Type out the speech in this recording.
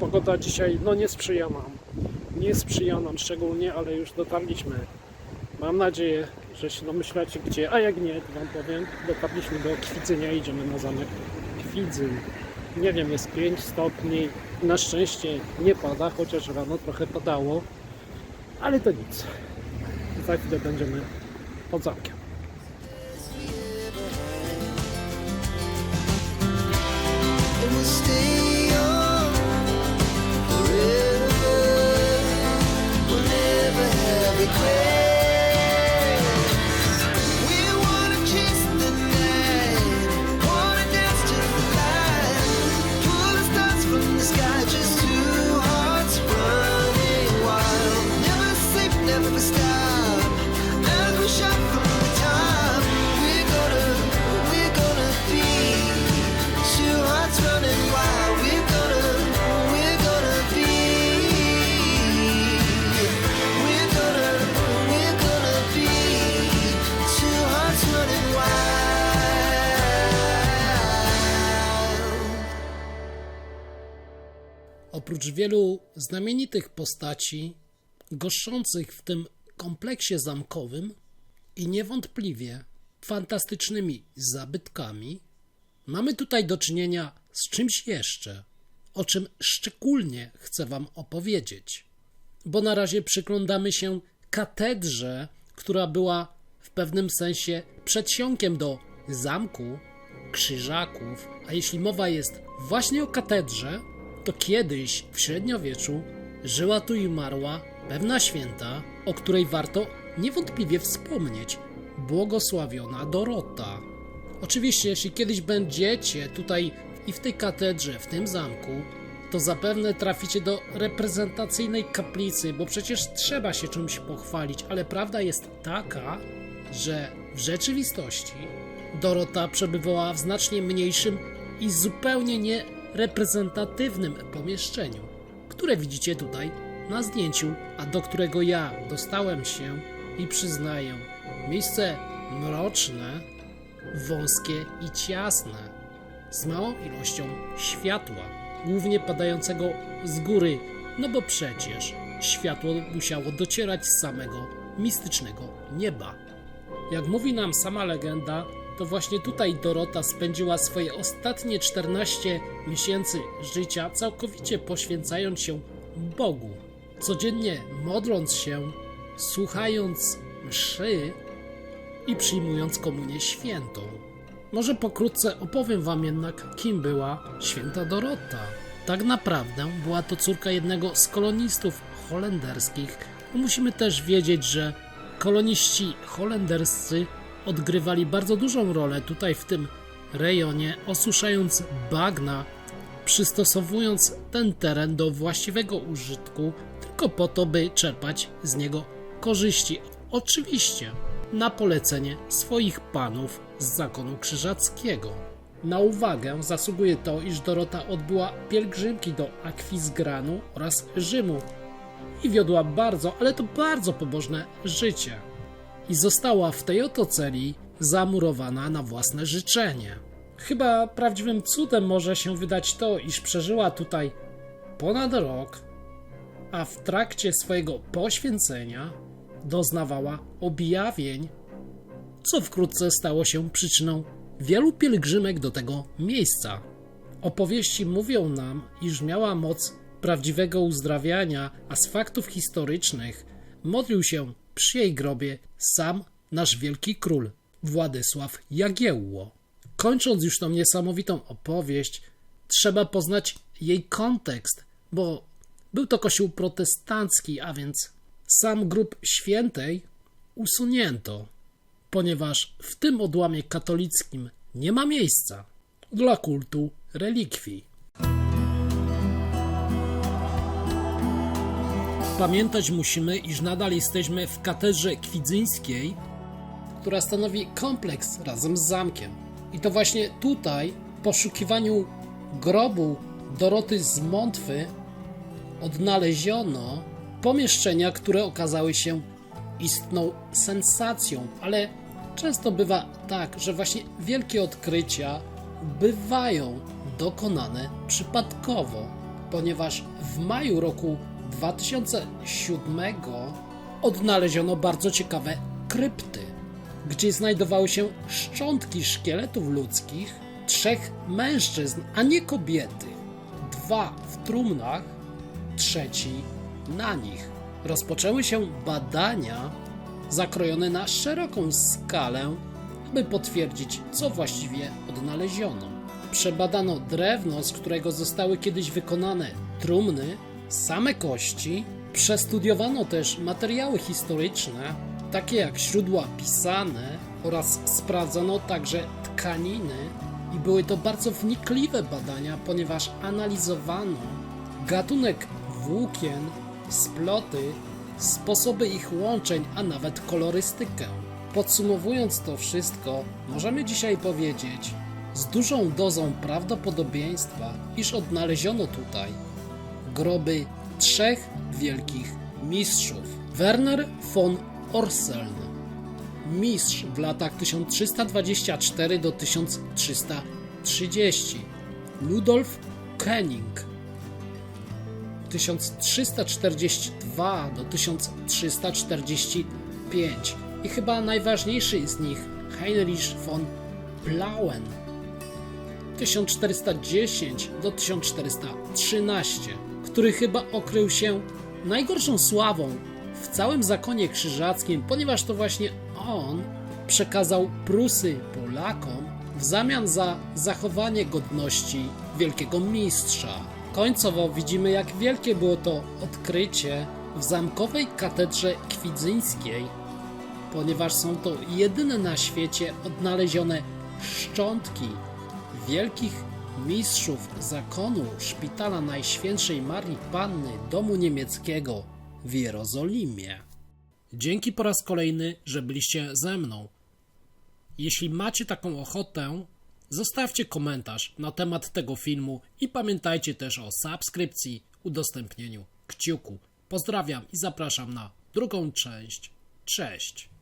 Pogoda dzisiaj no nie sprzyja nam. Nie sprzyja nam szczególnie, ale już dotarliśmy. Mam nadzieję, że się domyślacie gdzie, a jak nie, to wam powiem. Dotarliśmy do Kwidzynia, idziemy na zamek Kwidzyn. Nie wiem, jest 5 stopni. Na szczęście nie pada, chociaż rano trochę padało. Ale to nic. Za chwilę będziemy pod zamkiem. stay Oprócz wielu znamienitych postaci goszczących w tym kompleksie zamkowym i niewątpliwie fantastycznymi zabytkami, mamy tutaj do czynienia z czymś jeszcze, o czym szczególnie chcę Wam opowiedzieć. Bo na razie przyglądamy się katedrze, która była w pewnym sensie przedsionkiem do zamku, krzyżaków, a jeśli mowa jest właśnie o katedrze, to kiedyś w średniowieczu żyła tu i umarła pewna święta, o której warto niewątpliwie wspomnieć błogosławiona Dorota. Oczywiście, jeśli kiedyś będziecie tutaj i w tej katedrze, w tym zamku, to zapewne traficie do reprezentacyjnej kaplicy, bo przecież trzeba się czymś pochwalić, ale prawda jest taka, że w rzeczywistości Dorota przebywała w znacznie mniejszym i zupełnie niereprezentatywnym pomieszczeniu, które widzicie tutaj na zdjęciu, a do którego ja dostałem się i przyznaję, miejsce mroczne, wąskie i ciasne, z małą ilością światła, głównie padającego z góry, no bo przecież światło musiało docierać z samego mistycznego nieba. Jak mówi nam sama legenda, to właśnie tutaj Dorota spędziła swoje ostatnie 14 miesięcy życia, całkowicie poświęcając się Bogu, codziennie modląc się, słuchając mszy i przyjmując komunię świętą. Może pokrótce opowiem wam jednak, kim była święta Dorota. Tak naprawdę była to córka jednego z kolonistów holenderskich. Musimy też wiedzieć, że koloniści holenderscy odgrywali bardzo dużą rolę tutaj w tym rejonie, osuszając bagna, przystosowując ten teren do właściwego użytku, tylko po to, by czerpać z niego korzyści. Oczywiście na polecenie swoich panów z zakonu krzyżackiego. Na uwagę zasługuje to, iż Dorota odbyła pielgrzymki do Akwizgranu oraz Rzymu i wiodła bardzo, ale to bardzo pobożne życie. I została w tej oto celi zamurowana na własne życzenie. Chyba prawdziwym cudem może się wydać to, iż przeżyła tutaj ponad rok, a w trakcie swojego poświęcenia doznawała objawień, co wkrótce stało się przyczyną wielu pielgrzymek do tego miejsca. Opowieści mówią nam, iż miała moc prawdziwego uzdrawiania, a z faktów historycznych modlił się przy jej grobie sam nasz wielki król Władysław Jagiełło. Kończąc już tą niesamowitą opowieść, trzeba poznać jej kontekst, bo był to kościół protestancki, a więc sam grób świętej usunięto, ponieważ w tym odłamie katolickim nie ma miejsca dla kultu relikwii. Pamiętać musimy, iż nadal jesteśmy w katedrze kwidzyńskiej, która stanowi kompleks razem z zamkiem. I to właśnie tutaj, w poszukiwaniu grobu Doroty z Montwy, odnaleziono pomieszczenia, które okazały się istną sensacją, ale często bywa tak, że właśnie wielkie odkrycia bywają dokonane przypadkowo. ponieważ w maju roku 2007 odnaleziono bardzo ciekawe krypty, gdzie znajdowały się szczątki szkieletów ludzkich trzech mężczyzn, a nie kobiety. Dwa w trumnach, trzeci na nich. Rozpoczęły się badania zakrojone na szeroką skalę, aby potwierdzić, co właściwie odnaleziono. Przebadano drewno, z którego zostały kiedyś wykonane trumny, same kości. Przestudiowano też materiały historyczne, takie jak źródła pisane, oraz sprawdzono także tkaniny. I były to bardzo wnikliwe badania, ponieważ analizowano gatunek włókien, sploty, sposoby ich łączeń, a nawet kolorystykę. Podsumowując to wszystko, możemy dzisiaj powiedzieć z dużą dozą prawdopodobieństwa, iż odnaleziono tutaj groby trzech wielkich mistrzów. Werner von Orseln, mistrz w latach 1324 do 1330, Ludolf Koenig 1342 do 1345 i chyba najważniejszy z nich Heinrich von Plauen 1410 do 1413, który chyba okrył się najgorszą sławą w całym zakonie krzyżackim, ponieważ to właśnie on przekazał Prusy Polakom w zamian za zachowanie godności wielkiego mistrza. Końcowo widzimy, jak wielkie było to odkrycie w zamkowej katedrze kwidzyńskiej, ponieważ są to jedyne na świecie odnalezione szczątki wielkich mistrzów zakonu Szpitala Najświętszej Marii Panny Domu Niemieckiego w Jerozolimie. Dzięki po raz kolejny, że byliście ze mną. Jeśli macie taką ochotę, zostawcie komentarz na temat tego filmu i pamiętajcie też o subskrypcji, udostępnieniu, kciuku. Pozdrawiam i zapraszam na drugą część. Cześć!